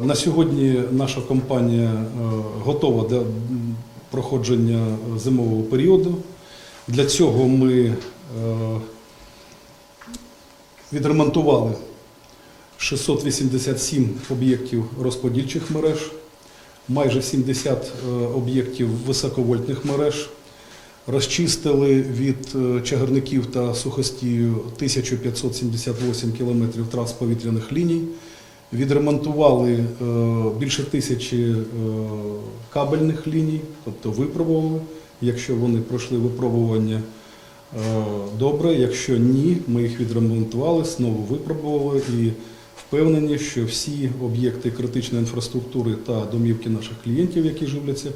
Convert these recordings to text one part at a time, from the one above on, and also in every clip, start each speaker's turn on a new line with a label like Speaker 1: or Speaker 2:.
Speaker 1: На сьогодні наша компанія е, готова до проходження зимового періоду. Для цього ми е, відремонтували 687 об'єктів розподільчих мереж, майже 70 е, об'єктів високовольтних мереж. Розчистили від чагарників та сухостію 1578 кілометрів трас повітряних ліній. Відремонтували е, більше тисячі е, кабельних ліній, тобто випробували. Якщо вони пройшли випробування е, добре, якщо ні, ми їх відремонтували, знову випробували і впевнені, що всі об'єкти критичної інфраструктури та домівки наших клієнтів, які живляться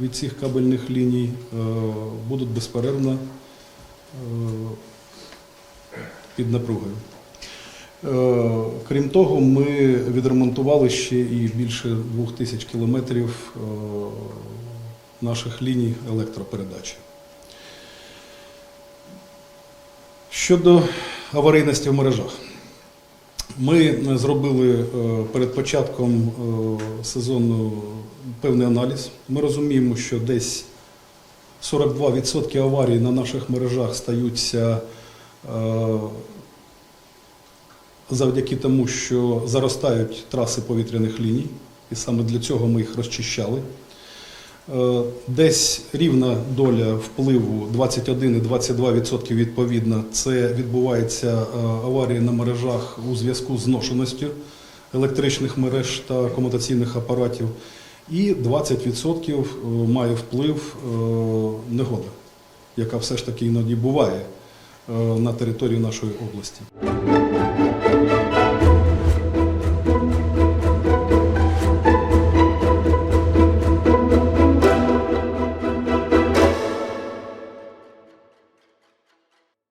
Speaker 1: від цих кабельних ліній, будуть безперервно під напругою. Е, Крім того, ми відремонтували ще і більше двох тисяч кілометрів е, наших ліній електропередачі. Щодо аварійності в мережах, ми зробили е, перед початком сезону певний аналіз. Ми розуміємо, що десь 42% аварій на наших мережах стаються завдяки тому, що заростають траси повітряних ліній, і саме для цього ми їх розчищали. Е, Десь рівна доля впливу 21 і 22% відповідно. Це відбувається е, аварії на мережах у зв'язку з зношеністю електричних мереж та комутаційних апаратів. І 20% має вплив е, негода, яка все ж таки іноді буває е, на території нашої області.